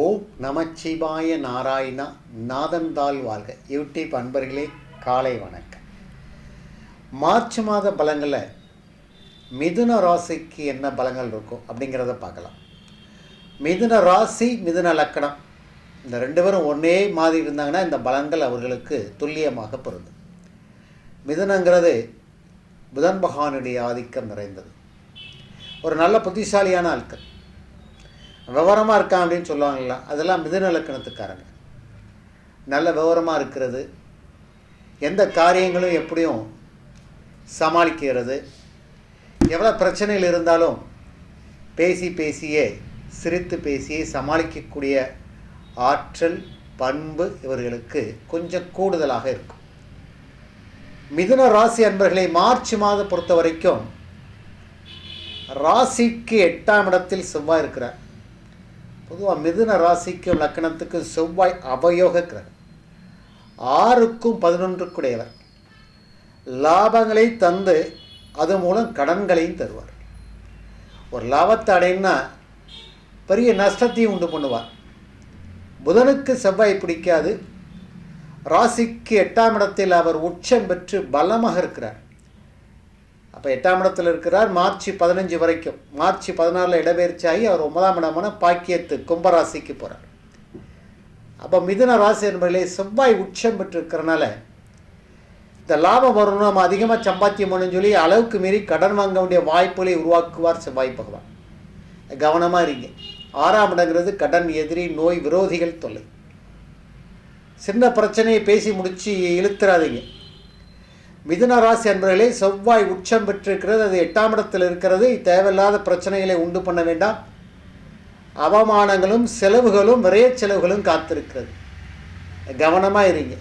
ஓம் நமச்சிவாய நாராயணா நாதன்தாள் வாழ்க. யூடியூப் அன்பர்களே காலை வணக்கம். மார்ச் மாத பலங்களில் மிதுன ராசிக்கு என்ன பலங்கள் இருக்கும் அப்படிங்கிறத பார்க்கலாம். மிதுன ராசி மிதுன லக்கணம். இந்த ரெண்டு பேரும் ஒன்றே மாதிரி இருந்தாங்கன்னா இந்த பலங்கள் அவர்களுக்கு துல்லியமாக பொருந்தும். மிதுனங்கிறது புதன் பகவானுடைய ஆதிக்கம் நிறைந்தது. ஒரு நல்ல புத்திசாலியான ஆட்கள். விவரமாக இருக்கான் அப்படின்னு சொல்லுவாங்கல்ல அதெல்லாம் மிதுநலக்கணத்துக்காரங்க நல்ல விவரமாக இருக்கிறது எந்த காரியங்களும் எப்படியும் சமாளிக்கிறது எவ்வளோ பிரச்சனைகள் இருந்தாலும் பேசி பேசியே சிரித்து பேசியே சமாளிக்கக்கூடிய ஆற்றல் பண்பு இவர்களுக்கு கொஞ்சம் கூடுதலாக இருக்கும். மிதுன ராசி அன்பர்களை மார்ச் மாதம் பொறுத்த வரைக்கும் ராசிக்கு எட்டாம் இடத்தில் செவ்வாய் இருக்கிறார். பொதுவாக மிதுன ராசிக்கும் லக்கணத்துக்கும் செவ்வாய் அவயோக கிரகம். ஆறுக்கும் பதினொன்றுக்குடையவர். லாபங்களை தந்து அது மூலம் கடன்களையும் தருவார். ஒரு லாபத்தை அடையினா பெரிய நஷ்டத்தையும் உண்டு பண்ணுவார். புதனுக்கு செவ்வாய் பிடிக்காது. ராசிக்கு எட்டாம் இடத்தில் அவர் உச்சம் பெற்று பலமாக இருக்கிறார். அப்போ எட்டாம் இடத்தில் இருக்கிறார் மார்ச் பதினஞ்சு வரைக்கும். மார்ச் பதினாறில் இடப்பெயர்ச்சியாகி அவர் ஒன்பதாம் இடமான பாக்கியத்து கும்பராசிக்கு போகிறார் அப்போ மிதுன ராசி என்பதிலே செவ்வாய் உச்சம் பெற்றிருக்கிறனால இந்த லாபம் வரணும் நம்ம அதிகமாக சம்பாத்தியம் பண்ணணும்னு சொல்லி அளவுக்கு மீறி கடன் வாங்க வேண்டிய வாய்ப்புகளை உருவாக்குவார் செவ்வாய் பகவான். கவனமாக இருங்க. ஆறாம் இடங்கிறது கடன் எதிரி நோய் விரோதிகள் தொல்லை. சின்ன பிரச்சனையை பேசி முடித்து இழுத்துறாதீங்க. மிதுன ராசி அன்பர்களே செவ்வாய் உச்சம் பெற்றிருக்கிறது அது எட்டாம் இடத்தில் இருக்கிறது. தேவையில்லாத பிரச்சனைகளை உண்டு பண்ண வேண்டாம். அவமானங்களும் செலவுகளும் விரைய செலவுகளும் காத்திருக்கிறது. கவனமாக இருங்க.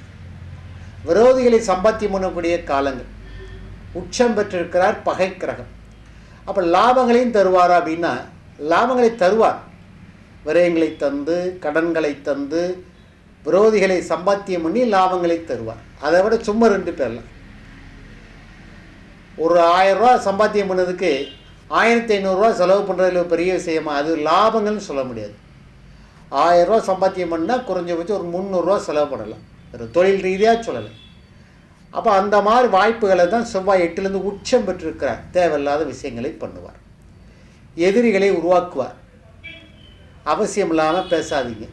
விரோதிகளை சம்பாத்தியம் பண்ணக்கூடிய காலங்கள். உச்சம் பெற்றிருக்கிறார் பகை கிரகம். அப்போ லாபங்களையும் தருவாரா அப்படின்னா லாபங்களை தருவார். விரயங்களை தந்து கடன்களை தந்து விரோதிகளை சம்பாத்தியம் பண்ணி லாபங்களை தருவார். அதை விட சும்மா ரெண்டு பேர்லாம். ஒரு ஆயிரரூவா சம்பாத்தியம் பண்ணதுக்கு ஆயிரத்தி ஐநூறுரூவா செலவு பண்ணுறதுல ஒரு பெரிய விஷயமா? அது லாபங்கள்னு சொல்ல முடியாது. ஆயிரரூவா சம்பாத்தியம் பண்ணால் குறைஞ்சபட்சம் ஒரு முந்நூறுரூவா செலவு பண்ணலாம். ஒரு தொழில் ரீதியாக சொல்லலை. அப்போ அந்த மாதிரி வாய்ப்புகளை தான் செவ்வாய் எட்டுலேருந்து உச்சம் பெற்றிருக்கிறார். தேவையில்லாத விஷயங்களை பண்ணுவார். எதிரிகளை உருவாக்குவார். அவசியம் இல்லாமல் பேசாதீங்க.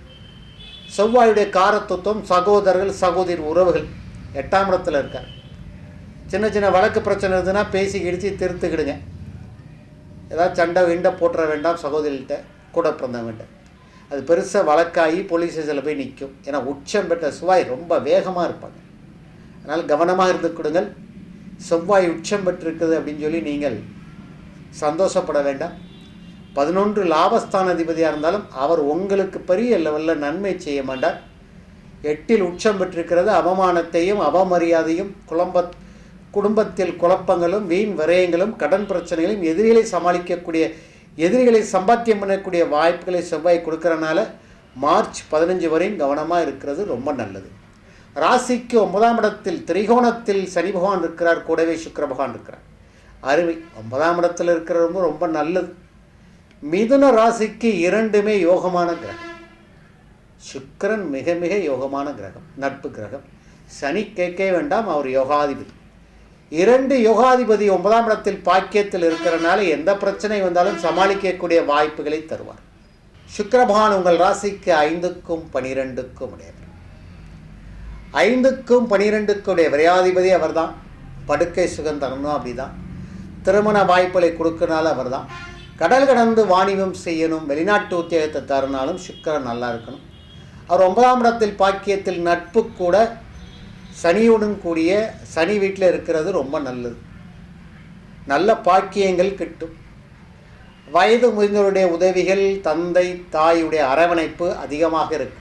செவ்வாயுடைய காரத்துவம் சகோதரர்கள் சகோதரி உறவுகள் எட்டாம் இடத்துல இருக்கார். சின்ன சின்ன வழக்கு பிரச்சனை இருந்ததுன்னா பேசி கிடிச்சு திருத்துக்கிடுங்க. ஏதாவது சண்டை விண்டை போட்டுற வேண்டாம் சகோதரிகிட்ட கூட பிறந்தவங்கிட்ட. அது பெருசாக வழக்காகி போலீஸ் ஸ்டேஷனில் போய் நிற்கும் ஏன்னா உச்சம் பெற்ற செவ்வாய் ரொம்ப வேகமாக இருப்பாங்க. அதனால் கவனமாக இருந்து கொடுங்கள். செவ்வாய் உச்சம் பெற்றிருக்குது அப்படின்னு சொல்லி நீங்கள் சந்தோஷப்பட வேண்டாம். பதினொன்று லாபஸ்தான அதிபதியாக இருந்தாலும் அவர் உங்களுக்கு பெரிய லெவலில் நன்மை செய்ய மாட்டார். எட்டில் உச்சம் பெற்றிருக்கிறது அவமானத்தையும் அவமரியாதையும் குழம்ப குடும்பத்தில் குழப்பங்களும் வீண் விரயங்களும் கடன் பிரச்சனைகளும் எதிரிகளை சமாளிக்கக்கூடிய எதிரிகளை சம்பாத்தியம் பண்ணக்கூடிய வாய்ப்புகளை செவ்வாய் கொடுக்கறனால மார்ச் பதினஞ்சு வரையும் கவனமாக இருக்கிறது ரொம்ப நல்லது. ராசிக்கு ஒன்பதாம் இடத்தில் திரிகோணத்தில் சனி பகவான் இருக்கிறார் கூடவே சுக்கர பகவான் இருக்கிறார். அருமை. ஒன்பதாம் இடத்தில் இருக்கிறவங்க ரொம்ப நல்லது. மிதுன ராசிக்கு இரண்டுமே யோகமான கிரகம். சுக்கரன் மிக மிக யோகமான கிரகம் நட்பு கிரகம். சனி கேட்கவே வேண்டாம் அவர் யோகாதிபதி. இரண்டு யோகாதிபதி ஒன்பதாம் இடத்தில் பாக்கியத்தில் இருக்கிறனால எந்த பிரச்சனை வந்தாலும் சமாளிக்கக்கூடிய வாய்ப்புகளை தருவார். சுக்கரபகவான் உங்கள் ராசிக்கு ஐந்துக்கும் பனிரெண்டுக்கும் உடையவர். ஐந்துக்கும் பனிரெண்டுக்கும் உடைய விரையாதிபதி அவர் தான் படுக்கை சுகம் தரணும் அப்படிதான். திருமண வாய்ப்புகளை கொடுக்கனால அவர் தான் கடல் கடந்து வாணிபம் செய்யணும் வெளிநாட்டு உத்தியோகத்தை தருனாலும் சுக்கரன் நல்லா இருக்கணும். அவர் ஒன்பதாம் இடத்தில் பாக்கியத்தில் நட்பு கூட சனியுடன் கூடிய சனி வீட்டில் இருக்கிறது ரொம்ப நல்லது. நல்ல பாக்கியங்கள் கிட்டும். வயது முதிர்ந்தவருடைய உதவிகள் தந்தை தாயுடைய அரவணைப்பு அதிகமாக இருக்கு.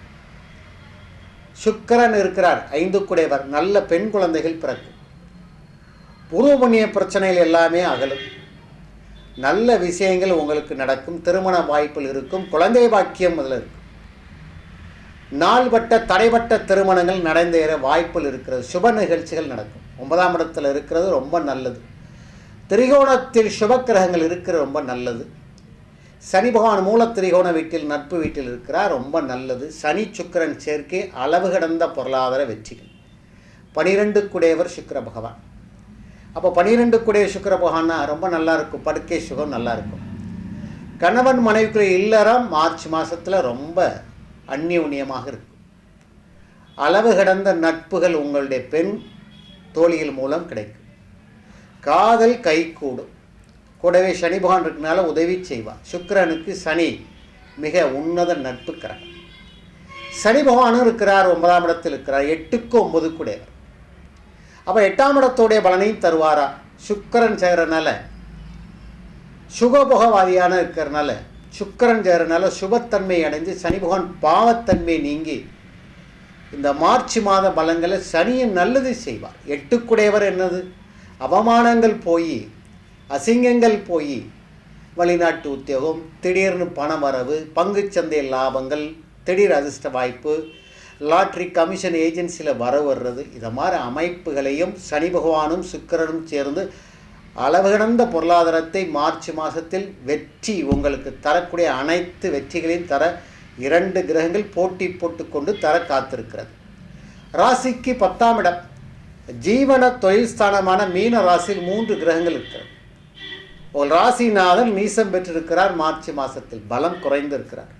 சுக்கரன் இருக்கிறார் ஐந்து குடையவர் நல்ல பெண் குழந்தைகள் பிறக்கும். பூர்வபுண்ணிய பிரச்சனைகள் எல்லாமே அகலும். நல்ல விஷயங்கள் உங்களுக்கு நடக்கும் திருமண வாய்ப்பில் இருக்கும் குழந்தை பாக்கியம் அதில் இருக்கும் நாள்வட்ட தடைவட்ட திருமணங்கள் நடந்தேற வாய்ப்பில் இருக்கிறது. சுப நிகழ்ச்சிகள் நடக்கும். ஒன்பதாம் இடத்தில் இருக்கிறது ரொம்ப நல்லது. திரிகோணத்தில் சுபக்கிரகங்கள் இருக்கிற ரொம்ப நல்லது. சனி பகவான் மூலத்திரிகோண வீட்டில் நட்பு வீட்டில் இருக்கிறார் ரொம்ப நல்லது. சனி சுக்கிரன் சேர்க்கை அளவு கடந்த பொருளாதார வெற்றிகள். பனிரெண்டு குடையவர் சுக்கர பகவான். அப்போ பனிரெண்டு குடைய சுக்கர பகவான்னா ரொம்ப நல்லா இருக்கும். படுக்கை சுகம் நல்லா இருக்கும். கணவன் மனைவிக்குரிய இல்லறம் மார்ச் மாதத்தில் ரொம்ப அந்நியுன்யமாக இருக்கும். அளவு கடந்த நட்புகள் உங்களுடைய பெண் தோழிகள் மூலம் கிடைக்கும். காதல் கைகூடும். கூடவே சனி பகவான் இருக்கனால உதவி செய்வார். சுக்கரனுக்கு சனி மிக உன்னத நட்பு கிரகம். சனி பகவானும் இருக்கிறார் ஒன்பதாம் இடத்தில் இருக்கிறார் எட்டுக்கு ஒன்பது கூடையவர் அப்போ எட்டாம் இடத்துடைய பலனையும் தருவாரா? சுக்கரன் செய்கிறனால சுகபோகவாதியான இருக்கிறனால சுக்கிரன் செய்கிறனால சுபத்தன்மை அடைஞ்சு சனி பகவான் பாவத்தன்மை நீங்கி இந்த மார்ச் மாத பலங்களை சனியின் நல்லது செய்வார். எட்டுக்குடையவர் என்னது? அவமானங்கள் போய் அசிங்கங்கள் போய் வெளிநாட்டு உத்தியோகம் திடீர்னு பண வரவு பங்குச்சந்தை லாபங்கள் திடீர் அதிர்ஷ்ட வாய்ப்பு லாட்ரி கமிஷன் ஏஜென்சியில் வர வர்றது இதை மாதிரி அமைப்புகளையும் சனி பகவானும் சுக்கிரனும் சேர்ந்து அளவு கடந்த பொருளாதாரத்தை மார்ச் மாதத்தில் வெற்றி உங்களுக்கு தரக்கூடிய அனைத்து வெற்றிகளையும் தர இரண்டு கிரகங்கள் போட்டி போட்டுக்கொண்டு தர காத்திருக்கிறது. ராசிக்கு பத்தாம் இடம். ஜீவன தொழில் ஸ்தானமான மீன ராசியில் மூன்று கிரகங்கள் இருக்கிறது. ஒரு ராசிநாதன் நீசம் பெற்றிருக்கிறார் மார்ச் மாதத்தில் பலம் குறைந்திருக்கிறார்.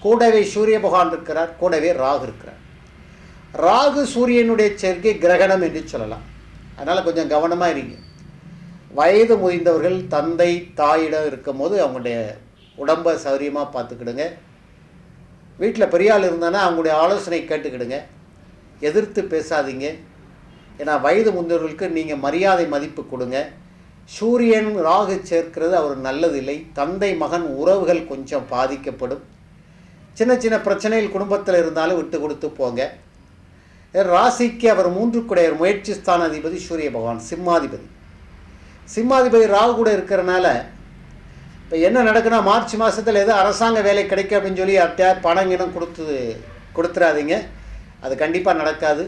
கூடவே சூரிய பகவான் இருக்கிறார் கூடவே ராகு இருக்கிறார். ராகு சூரியனுடைய சேர்க்கை கிரகணம் என்று சொல்லலாம். அதனால் கொஞ்சம் கவனமாக இருங்க. வயது முதிர்ந்தவர்கள் தந்தை தாயிடம் இருக்கும்போது அவங்களுடைய உடம்பை சௌரியமாக பார்த்துக்கிடுங்க. வீட்டில் பெரியாள் இருந்தானா அவங்களுடைய ஆலோசனை கேட்டுக்கிடுங்க. எதிர்த்து பேசாதீங்க. ஏன்னா வயது முதிர்ந்தவர்களுக்கு நீங்கள் மரியாதை மதிப்பு கொடுங்க. சூரியன் ராகு சேர்க்கிறது அவர் நல்லதில்லை. தந்தை மகன் உறவுகள் கொஞ்சம் பாதிக்கப்படும். சின்ன சின்ன பிரச்சனைகள் குடும்பத்தில் இருந்தாலும் விட்டு கொடுத்து போங்க. ராசிக்கு அவர் மூன்று குடையர் முயற்சி ஸ்தான அதிபதி சூரிய பகவான் சிம்மாதிபதி. சிம்மாதிபதி ராகு கூட இருக்கிறனால இப்போ என்ன நடக்குன்னா மார்ச் மாதத்தில் எதோ அரசாங்க வேலை கிடைக்கும் அப்படின்னு சொல்லி அட்டை பணம் இனம் கொடுத்து கொடுத்துறாதீங்க. அது கண்டிப்பாக நடக்காது.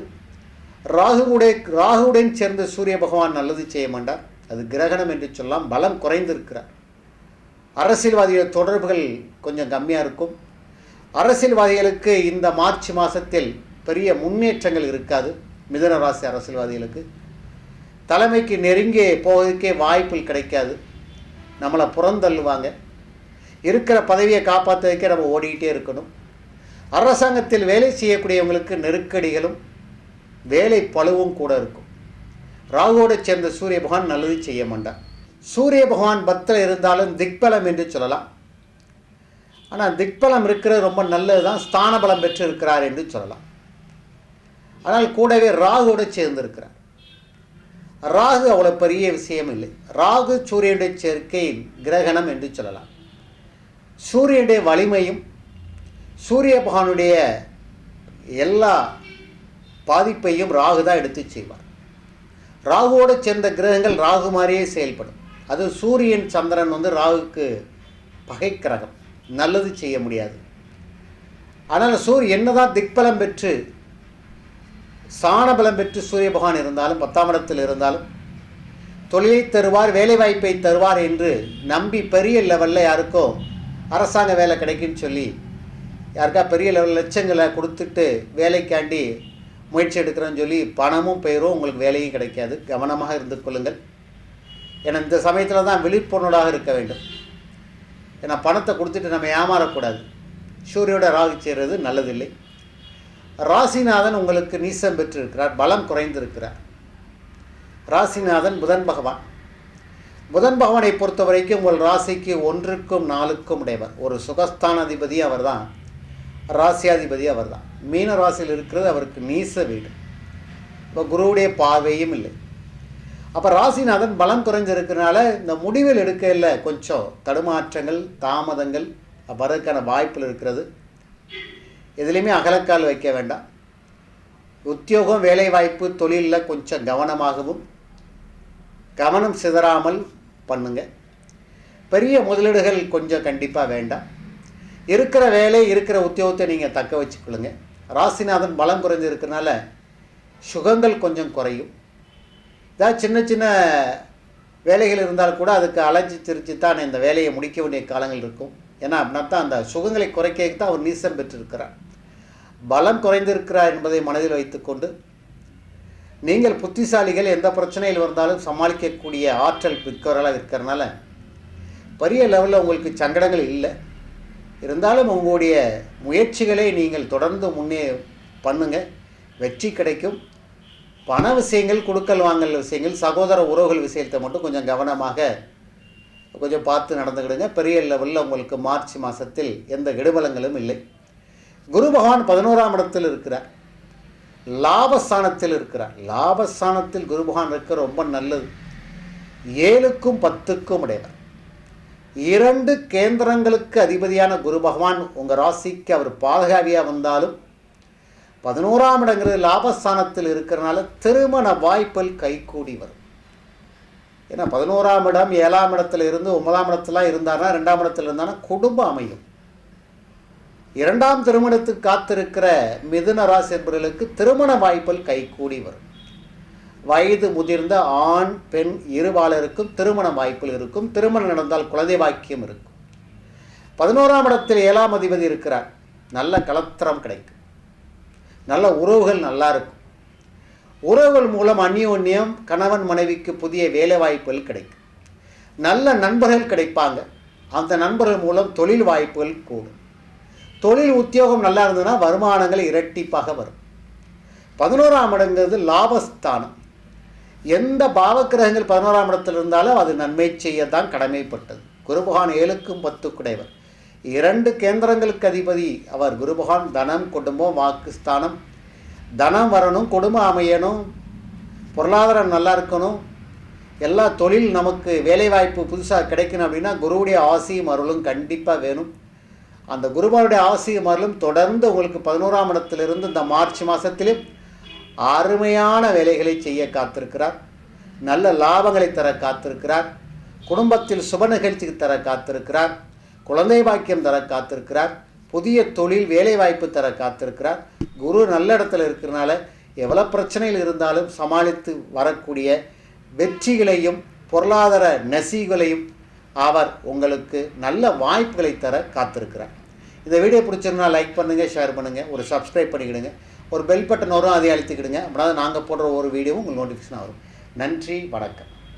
ராகுவுடைய ராகுவுடன் சேர்ந்த சூரிய பகவான் நல்லது செய்ய மாட்டார். அது கிரகணம் என்று சொல்லலாம். பலம் குறைந்திருக்கிறார். அரசியல்வாதிகள் தொடர்புகள் கொஞ்சம் கம்மியாக இருக்கும். அரசியல்வாதிகளுக்கு இந்த மார்ச் மாதத்தில் பெரிய முன்னேற்றங்கள் இருக்காது. மிதனராசி அரசியல்வாதிகளுக்கு. தலைமைக்கு நெருங்கி போகிறதுக்கே வாய்ப்புகள் கிடைக்காது. நம்மளை புறந்தள்ளுவாங்க. இருக்கிற பதவியை காப்பாற்றுறதுக்கே நம்ம ஓடிக்கிட்டே இருக்கணும். அரசாங்கத்தில் வேலை செய்யக்கூடியவங்களுக்கு நெருக்கடிகளும் வேலை பழுவும் கூட இருக்கும். ராகுவோடு சேர்ந்த சூரிய பகவான் நல்லது செய்ய மாட்டான் சூரிய பகவான் பத்தில் இருந்தாலும் திக்பலம் என்று சொல்லலாம். ஆனால் திக்பலம் இருக்கிறது ரொம்ப நல்லது தான் ஸ்தான பலம் பெற்று இருக்கிறார் என்று சொல்லலாம். ஆனால் கூடவே ராகுவோடு சேர்ந்திருக்கிறார். ராகு அவ்வளோ பெரிய விஷயம் இல்லை. ராகு சூரியனுடைய சேர்க்கை கிரகணம் என்று சொல்லலாம். சூரியனுடைய வலிமையும் சூரிய பகவானுடைய எல்லா பாதிப்பையும் ராகு தான் எடுத்து செய்வார். ராகுவோடு சேர்ந்த கிரகங்கள் ராகு மாதிரியே செயல்படும். அது சூரியன் சந்திரன் வந்து ராகுக்கு பகை கிரகம். நல்லது செய்ய முடியாது. ஆனால் சூரியன் என்னதான் திக்பலம் பெற்று சாணபலம் பெற்று சூரிய பகவான் இருந்தாலும் பத்தாம் இடத்தில் இருந்தாலும் தொழிலை தருவார் வேலைவாய்ப்பை தருவார் என்று நம்பி பெரிய லெவலில் யாருக்கோ அரசாங்க வேலை கிடைக்குன்னு சொல்லி யாருக்கா பெரிய லெவல் லட்சங்களை கொடுத்துட்டு வேலைக்காண்டி முயற்சி எடுக்கிறேன்னு சொல்லி பணமும் பெயரும் உங்களுக்கு வேலையும் கிடைக்காது. கவனமாக இருந்து கொள்ளுங்கள். ஏன்னா இந்த சமயத்தில் தான் விழிப்புணர்வாக இருக்க வேண்டும். ஏன்னா பணத்தை கொடுத்துட்டு நம்ம ஏமாறக்கூடாது. சூரியோட ராகு செய்கிறது நல்லதில்லை. ராசிநாதன் உங்களுக்கு நீசம் பெற்றிருக்கிறார் பலம் குறைந்திருக்கிறார். ராசிநாதன் புதன் பகவான். புதன் பகவானை பொறுத்த வரைக்கும் உங்கள் ராசிக்கு ஒன்றுக்கும் நாலுக்கும் உடையவர். ஒரு சுகஸ்தானாதிபதி அவர் தான் ராசியாதிபதி அவர் தான் மீன ராசியில் இருக்கிறது அவருக்கு நீச வீடு. இப்போ குருவுடைய பார்வையும் இல்லை. அப்போ ராசிநாதன் பலம் குறைஞ்சிருக்கிறனால இந்த முடிவில் எடுக்கையில் கொஞ்சம் தடுமாற்றங்கள் தாமதங்கள் வரதுக்கான வாய்ப்பில் இருக்கிறது. எதுலேயுமே அகலக்கால் வைக்க வேண்டாம். உத்தியோகம் வேலைவாய்ப்பு தொழிலில் கொஞ்சம் கவனமாகவும் கவனம் சிதறாமல் பண்ணுங்க. பெரிய முதலீடுகள் கொஞ்சம் கண்டிப்பாக வேண்டாம். இருக்கிற வேலை இருக்கிற உத்தியோகத்தை நீங்கள் தக்க வச்சுக்கொள்ளுங்க. ராசிநாதன் பலம் குறைஞ்சு இருக்கனால சுகங்கள் கொஞ்சம் குறையும். ஏதாவது சின்ன சின்ன வேலைகள் இருந்தால் கூட அதுக்கு அலைஞ்சி திரிச்சு தான் இந்த வேலையை முடிக்க வேண்டிய காலங்கள் இருக்கும். ஏன்னா அப்படின்னா தான் அந்த சுகங்களை குறைக்க தான் அவர் நீசம் பெற்றிருக்கிறார். பலம் குறைந்திருக்கிறார் என்பதை மனதில் வைத்துக்கொண்டு நீங்கள் புத்திசாலிகள் எந்த பிரச்சனையில் வந்தாலும் சமாளிக்கக்கூடிய ஆற்றல் மிக்கவர்களாக இருக்கிறனால பெரிய லெவலில் உங்களுக்கு சங்கடங்கள் இல்லை. இருந்தாலும் உங்களுடைய முயற்சிகளை நீங்கள் தொடர்ந்து முன்னே பண்ணுங்கள் வெற்றி கிடைக்கும். பண விஷயங்கள் கொடுக்கல் வாங்கல் விஷயங்கள் சகோதர உறவுகள் விஷயத்தை மட்டும் கொஞ்சம் கவனமாக கொஞ்சம் பார்த்து நடந்துக்கிடுங்க. பெரிய லெவலில் உங்களுக்கு மார்ச் மாதத்தில் எந்த இடுபலங்களும் இல்லை. குரு பகவான் பதினோராம் இடத்தில் இருக்கிறார். லாபஸ்தானத்தில் இருக்கிறார். லாபஸ்தானத்தில் குரு பகவான் இருக்க ரொம்ப நல்லது. ஏழுக்கும் பத்துக்கும் உடையவர். இரண்டு கேந்திரங்களுக்கு அதிபதியான குரு பகவான் உங்கள் ராசிக்கு அவர் பாதுகாவியாக வந்தாலும் பதினோராம் இடங்கிறது லாபஸ்தானத்தில் இருக்கிறனால திருமண வாய்ப்பில் கைகூடி வரும். ஏன்னா பதினோராம் இடம் ஏழாம் இடத்துல இருந்து ஒன்பதாம் இடத்துலாம் இருந்தானா ரெண்டாம் இடத்துல இருந்தானா குடும்பம் அமையும். இரண்டாம் திருமணத்துக்கு காத்திருக்கிற மிதுன ராசி என்பவர்களுக்கு திருமண வாய்ப்பில் கைகூடி வரும். வயது முதிர்ந்த ஆண் பெண் இருபாலருக்கும் திருமண வாய்ப்பில் இருக்கும். திருமணம் நடந்தால் குழந்தை வாக்கியம் இருக்கும். பதினோராம் இடத்தில் ஏழாம் அதிபதி இருக்கிறார். நல்ல கலத்திரம் கிடைக்கும். நல்ல உறவுகள் நல்லா இருக்கும். உறவுகள் மூலம் அந்யோன்யம் கணவன் மனைவிக்கு புதிய வேலை வாய்ப்புகள் கிடைக்கும். நல்ல நண்பர்கள் கிடைப்பாங்க. அந்த நண்பர்கள் மூலம் தொழில் வாய்ப்புகள் கூடும். தொழில் உத்தியோகம் நல்லா இருந்ததுன்னா வருமானங்கள் இரட்டிப்பாக வரும். பதினோராம் இடங்கிறது லாபஸ்தானம். எந்த பாவக்கிரகங்கள் பதினோராம் இடத்தில் இருந்தாலும் அது நன்மை செய்ய தான் கடமைப்பட்டது. குருபகான் ஏழுக்கும் பத்து குடைவர் இரண்டு கேந்திரங்களுக்கு அதிபதி. அவர் குருபகான் தனம் குடும்பம் வாக்கு ஸ்தானம் தனம் வரணும் குடும்பம் அமையணும் பொருளாதாரம் நல்லா இருக்கணும். எல்லா தொழில் நமக்கு வேலைவாய்ப்பு புதுசாக கிடைக்கணும் அப்படின்னா குருவுடைய ஆசையும் அருளும் கண்டிப்பாக வேணும். அந்த குருபாருடைய ஆசையும் அருளும் தொடர்ந்து உங்களுக்கு பதினோராம் இடத்திலிருந்து இந்த மார்ச் மாதத்திலே அருமையான வேலைகளை செய்ய காத்திருக்கிறார். நல்ல லாபங்களை தர காத்திருக்கிறார். குடும்பத்தில் சுப நிகழ்ச்சிக்கு தர காத்திருக்கிறார். குழந்தை பாக்கியம் தர காத்திருக்கிறார். புதிய தொழில் வேலைவாய்ப்பு தர காத்திருக்கிறார். குரு நல்ல இடத்துல இருக்கிறனால எவ்வளோ பிரச்சனைகள் இருந்தாலும் சமாளித்து வரக்கூடிய வெற்றிகளையும் பொருளாதார நெசிகளையும் அவர் உங்களுக்கு நல்ல வாய்ப்புகளை தர காத்திருக்கிறார். இந்த வீடியோ பிடிச்சிருந்தா லைக் பண்ணுங்கள் ஷேர் பண்ணுங்கள் ஒரு சப்ஸ்கிரைப் பண்ணிக்கிடுங்க ஒரு பெல் பட்டன் வரும் அதை அழுத்திக்கிடுங்க. அப்படின்னா நாங்கள் போடுற ஒரு வீடியோவும் உங்களுக்கு நோட்டிஃபிகேஷன் வரும். நன்றி வணக்கம்.